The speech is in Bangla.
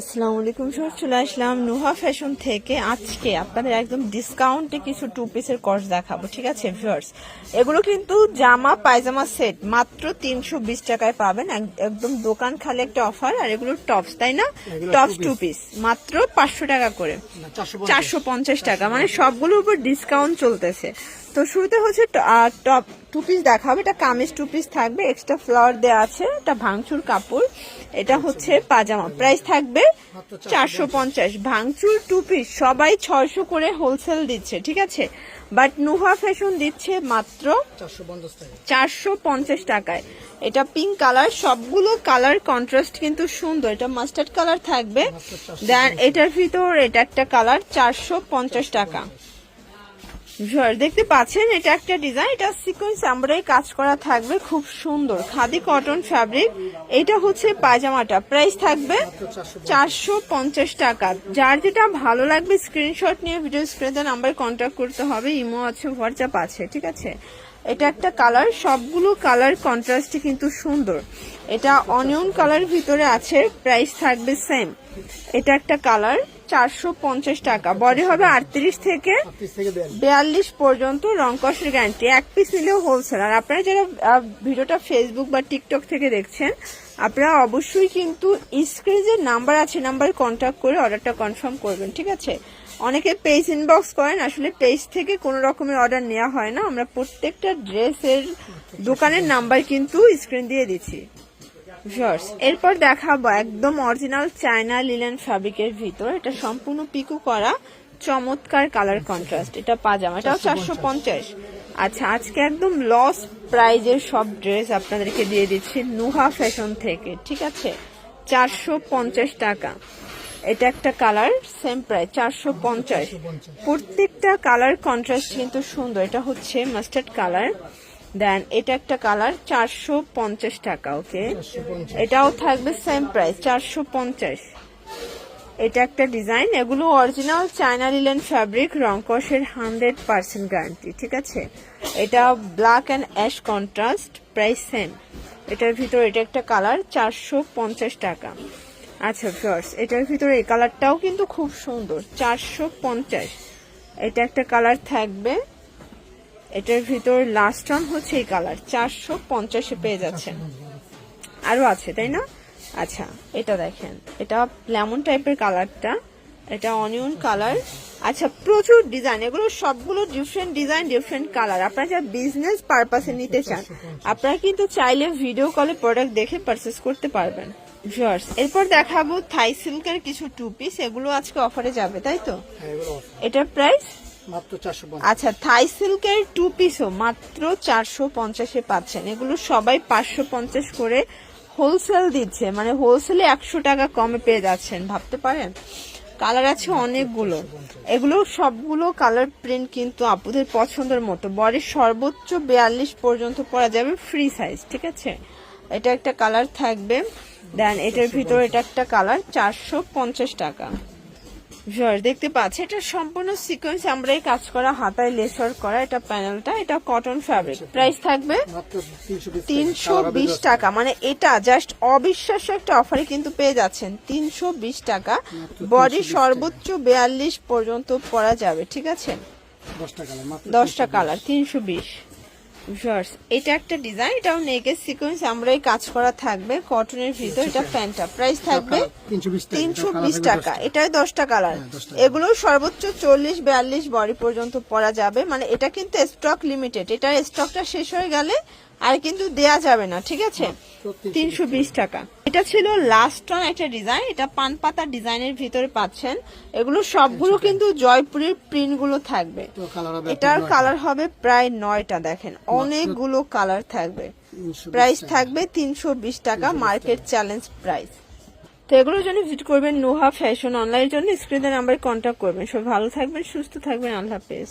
আসসালামু আলাইকুম সব চলে আসলাম নুহা ফ্যাশন থেকে। আজকে আপনাদের একদম ডিসকাউন্টে কিছু টু পিসের কর্স দেখাবো ঠিক আছে ভিউয়ার্স এগুলো কিন্তু জামা পায়জামা সেট মাত্র তিনশো বিশ টাকায় পাবেন। এক- একদম দোকান খালি একটা অফার আর এগুলো টপস তাই না? টপস টু পিস মাত্র পাঁচশো টাকা করে। চারশো পঞ্চাশ। টাকা মানে সবগুলোর উপর ডিসকাউন্ট চলতেছে। তো শুরুতে হচ্ছে টপ টু পিস দেখাবে। এটা কামিজ টু পিস থাকবে এক্সট্রা ফ্লাওয়ার দেওয়া আছে এটা ভাঙচুর কাপড়। এটা হচ্ছে পাজামা। প্রাইস থাকবে চারশো পঞ্চাশ। ভাঙচুর টু পিস সবাই ছয়শো করে হোলসেল দিচ্ছে ঠিক আছে? বাট নুহা ফ্যাশন দিচ্ছে মাত্র চারশো পঞ্চাশ টাকায়। এটা পিঙ্ক কালার সবগুলো কালার কন্ট্রাস্ট কিন্তু সুন্দর। এটা মাস্টার্ড কালার থাকবে। দেন এটার ভিতর এটা একটা কালার চারশো পঞ্চাশ টাকা। দেখতে পাচ্ছেন, এটা একটা ডিজাইন এটা সিকোয়েন্স আমরাই কাজ করা থাকবে, খুব সুন্দর। খাদি কটন ফ্যাব্রিক এটা হচ্ছে পায়জামাটা। প্রাইস থাকবে চারশো পঞ্চাশ টাকা। যার যেটা ভালো লাগবে স্ক্রিনশট নিয়ে ভিডিও স্ক্রিনে নাম্বার কন্ট্যাক্ট করতে হবে ইমো আছে হোয়াটসঅ্যাপ আছে, ঠিক আছে? এটা একটা কালার সবগুলো কালার কন্ট্রাস্টে কিন্তু সুন্দর। এটা অনিয়ন কালার ভিতরে আছে প্রাইস থাকবে সেম এটা একটা কালার চারশো পঞ্চাশ টাকা। বডি হবে আটত্রিশ থেকে বিয়াল্লিশ। পর্যন্ত রং কষের গ্যারান্টি এক পিস নিলেও হোলসেল আর আপনারা যারা ভিডিওটা ফেসবুক বা টিকটক থেকে দেখছেন আপনারা অবশ্যই কিন্তু স্ক্রিনে নাম্বার আছে নাম্বার কন্ট্যাক্ট করে অর্ডারটা কনফার্ম করবেন ঠিক আছে? অনেকে পেজ ইনবক্স করেন আসলে পেজ থেকে কোনো রকমের অর্ডার নেওয়া হয় না। আমরা প্রত্যেকটা ড্রেসের দোকানের নাম্বার কিন্তু স্ক্রিন দিয়ে দিচ্ছি। Viewers, এরপর দেখাবো একদম অরিজিনাল চায়না লিলেন ফ্যাব্রিকের ভিতর। এটা সম্পূর্ণ পিকু করা চমৎকার কালার কন্ট্রাস্ট এটা পাজামা এটাও চারশো পঞ্চাশ। আচ্ছা আজকে একদম লস প্রাইজের সব ড্রেস আপনাদেরকে দিয়ে দিচ্ছি নুহা ফ্যাশন থেকে ঠিক আছে? চারশো পঞ্চাশ টাকা। এটা একটা কালার সেম প্রাইস চারশো পঞ্চাশ। প্রত্যেকটা কালার কন্ট্রাস্ট কিন্তু সুন্দর। এটা হচ্ছে মাস্টার্ড কালার দেন, এটা একটা কালার, চারশো পঞ্চাশ টাকা, ওকে? এটাও থাকবে সেম প্রাইস চারশো পঞ্চাশ। এটা একটা ডিজাইন এগুলো অরিজিনাল চায়না লিলেন ফ্যাব্রিক রংকসের হান্ড্রেড পার্সেন্ট গ্যারান্টি ঠিক আছে? এটা black and ash contrast price same এটার ভিতর এটা একটা কালার, চারশো পঞ্চাশ টাকা। আচ্ছা ফিওর্স এটার ভিতরে এই কালারটাও কিন্তু খুব সুন্দর, চারশো পঞ্চাশ। এটা একটা কালার থাকবে এটার ভিতর লাস্ট ওয়ান হচ্ছে এই কালার চারশো পঞ্চাশে পেয়ে যাচ্ছেন। আরও আছে তাই না? আচ্ছা এটা দেখেন। এটা লেমন টাইপের কালারটা এটা অনিয়ন কালার আচ্ছা প্রচুর ডিজাইন এগুলো সবগুলো ডিফারেন্ট ডিজাইন ডিফারেন্ট কালার আপনারা যা বিজনেস পারপাসে নিতে চান আপনারা কিন্তু চাইলে ভিডিও কলে প্রোডাক্ট দেখে পারচেস করতে পারবেন। ভিউয়ার্স এরপর দেখাবো থাই সিল্কের কিছু টু পিস এগুলো আজকে অফারে যাবে তাই তো? হ্যাঁ এটার প্রাইস মাত্র আচ্ছা থাই সিল্কের টু পিসও মাত্র চারশো পঞ্চাশে পাচ্ছেন। এগুলো সবাই পাঁচশো পঞ্চাশ করে হোলসেল দিচ্ছে মানে হোলসেলে একশো টাকা কমে পেয়ে যাচ্ছেন ভাবতে পারেন? কালার আছে অনেকগুলো। এগুলো সবগুলো কালার প্রিন্ট কিন্তু আপুদের পছন্দের মতো। বডির সর্বোচ্চ বিয়াল্লিশ পর্যন্ত পরা যাবে ফ্রি সাইজ ঠিক আছে? এটা একটা কালার থাকবে। দেন এটার ভিতরে এটা একটা কালার চারশো পঞ্চাশ টাকা। দেখতে পাচ্ছি এটা সম্পূর্ণ সিকোয়েন্স আমরাই কাজ করা হাতায় লেসার করা এটা প্যানেলটা এটা কটন ফ্যাব্রিক প্রাইস থাকবে তিনশো বিশ টাকা। মানে এটা জাস্ট অবিশ্বাস্য একটা অফারে কিন্তু পেয়ে যাচ্ছেন। তিনশো বিশ টাকা। বডি সর্বোচ্চ বিয়াল্লিশ পর্যন্ত পরা যাবে ঠিক আছে? দশটা কালার তিনশো বিশ। ভিউয়ার্স এটা একটা ডিজাইন এটাও নেকের সিকোয়েন্স আমরাই কাজ করা থাকবে কটনের ভিতর এটা প্যান্টটা প্রাইস থাকবে তিনশো বিশ টাকা। এটাই দশটা কালার হ্যাঁ, এগুলো সর্বোচ্চ চল্লিশ বিয়াল্লিশ বডি পর্যন্ত পরা যাবে মানে এটা কিন্তু স্টক লিমিটেড এটার স্টকটা শেষ হয়ে গেলে আর কিন্তু দেয়া যাবে না ঠিক আছে? তিনশো বিশ টাকা। এটা ছিল লাস্ট একটা ডিজাইন এটা পান পাতা ডিজাইনের ভিতরে পাচ্ছেন। এগুলো সবগুলো কিন্তু জয়পুরের প্রিন্টগুলো থাকবে এটার কালার হবে প্রায় নয়টা দেখেন। অনেকগুলো কালার থাকবে। প্রাইস থাকবে তিনশো বিশ টাকা মার্কেট চ্যালেঞ্জ প্রাইস তো এগুলোর জন্য ভিজিট করবেন নোহা ফ্যাশন অনলাইনের জন্য স্ক্রিনের নাম্বারে কন্ট্যাক্ট করবেন। সব ভালো থাকবেন সুস্থ থাকবেন আল্লাহ হাফেজ।